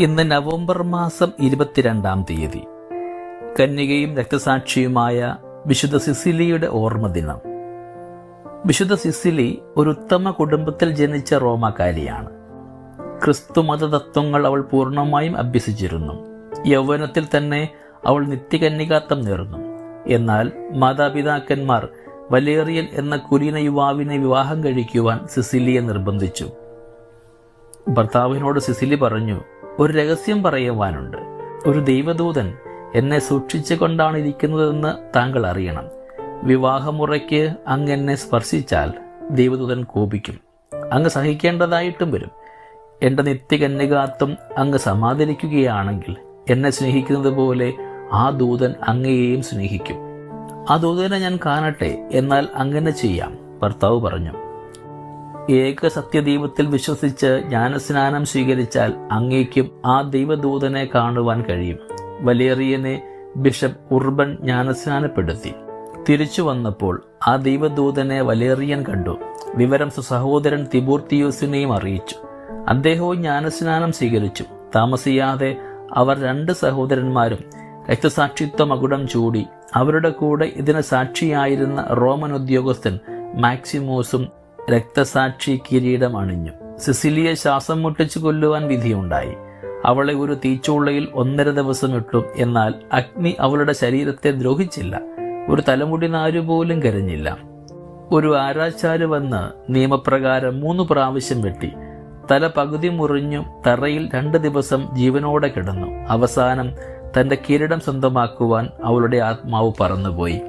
ഇന്ന് നവംബർ മാസം ഇരുപത്തിരണ്ടാം തീയതി. കന്യകയും രക്തസാക്ഷിയുമായ വിശുദ്ധ സിസിലിയുടെ ഓർമ്മ ദിനം വിശുദ്ധ സിസിലി ഒരു ഉത്തമ കുടുംബത്തിൽ ജനിച്ച റോമാക്കാരിയാണ് ക്രിസ്തുമത മതതത്വങ്ങൾ അവൾ പൂർണമായും അഭ്യസിച്ചിരുന്നു. യൗവനത്തിൽ തന്നെ അവൾ നിത്യകന്യകാത്വം നേർന്നു. എന്നാൽ മാതാപിതാക്കന്മാർ വലേറിയൻ എന്ന കുലീന യുവാവിനെ വിവാഹം കഴിക്കുവാൻ സിസിലിയെ നിർബന്ധിച്ചു. ഭർത്താവിനോട് സിസിലി പറഞ്ഞു ഒരു രഹസ്യം പറയുവാനുണ്ട്. ഒരു ദൈവദൂതൻ എന്നെ സൂക്ഷിച്ചു കൊണ്ടാണ് ഇരിക്കുന്നതെന്ന് താങ്കൾ അറിയണം. വിവാഹമുറയ്ക്ക് അങ്ങ് എന്നെ സ്പർശിച്ചാൽ ദൈവദൂതൻ കോപിക്കും. അങ്ങ് സഹിക്കേണ്ടതായിട്ടും വരും. എന്റെ നിത്യകന്യകാത്വം അങ്ങ് സമാദരിക്കുകയാണെങ്കിൽ എന്നെ സ്നേഹിക്കുന്നത് പോലെ ആ ദൂതൻ അങ്ങയെയും സ്നേഹിക്കും. ആ ദൂതനെ ഞാൻ കാണട്ടെ എന്നാൽ അങ്ങനെ ചെയ്യാം ഭർത്താവ് പറഞ്ഞു. ഏക സത്യദൈവത്തിൽ വിശ്വസിച്ച് ജ്ഞാനസ്നാനം സ്വീകരിച്ചാൽ അങ്ങേക്കും ആ ദൈവദൂതനെ കാണുവാൻ കഴിയും. വലേറിയനെ ബിഷപ്പ് ഉർബൻ ജ്ഞാനസ്നാനപ്പെടുത്തി. തിരിച്ചു വന്നപ്പോൾ ആ ദൈവദൂതനെ വലേറിയൻ കണ്ടു. വിവരം സഹോദരൻ തിബൂർത്തിയോസിനെയും അറിയിച്ചു. അദ്ദേഹവും ജ്ഞാനസ്നാനം സ്വീകരിച്ചു. താമസിയാതെ അവർ രണ്ട് സഹോദരന്മാരും രക്തസാക്ഷിത്വ മകുടം ചൂടി. അവരുടെ കൂടെ ഇതിന് സാക്ഷിയായിരുന്ന റോമൻ ഉദ്യോഗസ്ഥൻ മാക്സിമോസും രക്തസാക്ഷി കിരീടം അണിഞ്ഞു സിസിലിയെ ശ്വാസം മുട്ടിച്ചു കൊല്ലുവാൻ വിധിയുണ്ടായി. അവളെ ഒരു തീച്ചുള്ളയിൽ ഒന്നര ദിവസം ഇട്ടു. എന്നാൽ അഗ്നി അവളുടെ ശരീരത്തെ ദ്രോഹിച്ചില്ല. ഒരു തലമുടി നാരുപോലും കരഞ്ഞില്ല. ഒരു ആരാച്ചാര് വന്ന് നിയമപ്രകാരം മൂന്ന് പ്രാവശ്യം വെട്ടി. തല പകുതി മുറിഞ്ഞു തറയിൽ രണ്ട് ദിവസം ജീവനോടെ കിടന്നു. അവസാനം തന്റെ കിരീടം സ്വന്തമാക്കുവാൻ അവളുടെ ആത്മാവ് പറന്നുപോയി.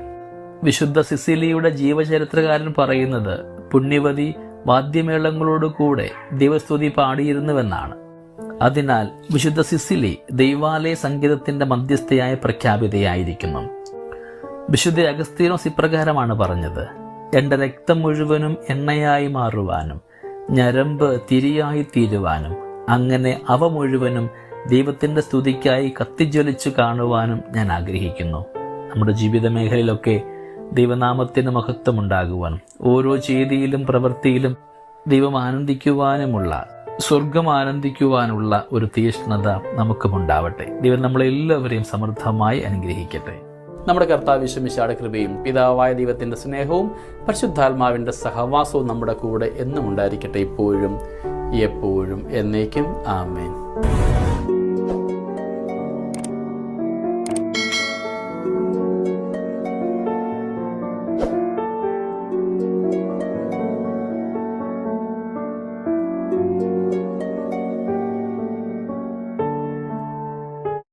വിശുദ്ധ സിസിലിയുടെ ജീവചരിത്രകാരൻ പറയുന്നത് പുണ്യവതി വാദ്യമേളങ്ങളോട് കൂടെ ദൈവസ്തുതി പാടിയിരുന്നുവെന്നാണ്. അതിനാൽ വിശുദ്ധ സിസിലി ദൈവാലയ സംഗീതത്തിന്റെ മധ്യസ്ഥയായ പ്രഖ്യാപിതയായിരിക്കുന്നു. വിശുദ്ധ അഗസ്തീനോസ് ഇപ്രകാരമാണ് പറഞ്ഞത് എന്റെ രക്തം മുഴുവനും എണ്ണയായി മാറുവാനും ഞരമ്പ് തിരിയായി തീരുവാനും അങ്ങനെ അവ മുഴുവനും ദൈവത്തിന്റെ സ്തുതിക്കായി കത്തിജ്വലിച്ചു കാണുവാനും ഞാൻ ആഗ്രഹിക്കുന്നു. നമ്മുടെ ജീവിത മേഖലയിലൊക്കെ ദൈവനാമത്തിന് മഹത്വമുണ്ടാകുവാനും ഓരോ ചെയ്തിയിലും പ്രവൃത്തിയിലും ദൈവം ആനന്ദിക്കുവാനുമുള്ള സ്വർഗം ആനന്ദിക്കുവാനുള്ള ഒരു തീഷ്ണത നമുക്കുമുണ്ടാവട്ടെ. ദൈവം നമ്മളെല്ലാവരെയും സമൃദ്ധമായി അനുഗ്രഹിക്കട്ടെ. നമ്മുടെ കർത്താവ് വിശ്വമിശാടെ കൃപയും പിതാവായ ദൈവത്തിന്റെ സ്നേഹവും പരിശുദ്ധാത്മാവിന്റെ സഹവാസവും നമ്മുടെ കൂടെ എന്നും ഉണ്ടായിരിക്കട്ടെ ഇപ്പോഴും എപ്പോഴും എന്നേക്കും. ആമേൻ.